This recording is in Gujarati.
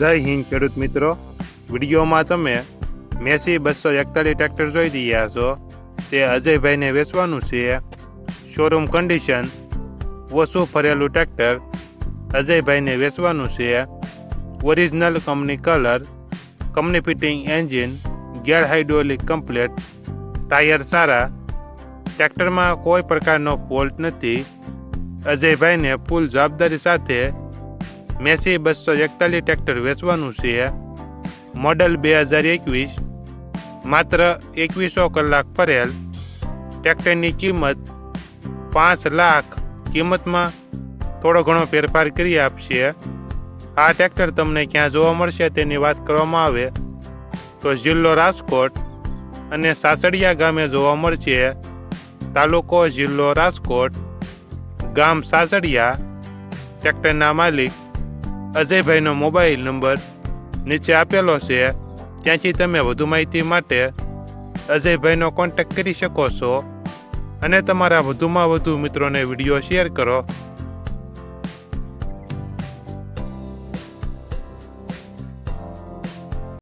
જય હિન્દ, ખેડૂત મિત્રો. વિડીયોમાં તમે મેસી બસો એકતાલીસ ટ્રેક્ટર જોઈ રહ્યા છો. તે અજયભાઈને વેચવાનું છે. શોરૂમ કન્ડિશન ઓછું ફરેલું ટ્રેક્ટર અજયભાઈને વેચવાનું છે. Original company colour company fitting engine gear hydraulic complete tyre સારા. ટ્રેક્ટરમાં કોઈ પ્રકારનો ફોલ્ટ નથી. અજયભાઈને ફૂલ જવાબદારી સાથે મેસી બસો એકતાલીસ ટ્રેક્ટર વેચવાનું છે. મોડલ બે હજાર એકવીસ, માત્ર એકવીસો કલાક ફરેલ. ટ્રેક્ટરની કિંમત પાંચ લાખ કિંમતમાં થોડો ઘણો ફેરફાર કરી આપશે. આ ટ્રેક્ટર તમને ક્યાં જોવા મળશે તેની વાત કરવામાં આવે. તો જિલ્લો રાજકોટ અને સાસડિયા ગામે જોવા મળશે. તાલુકો જિલ્લો રાજકોટ, ગામ સાસડિયા ટ્રેક્ટરના માલિક અજયભાઈનો મોબાઈલ નંબર નીચે આપેલો છે. ત્યાંથી તમે વધુ માહિતી માટે અજયભાઈનો કોન્ટેક્ટ કરી શકો છો. અને તમારા વધુમાં વધુ મિત્રોને વીડિયો શેર કરો.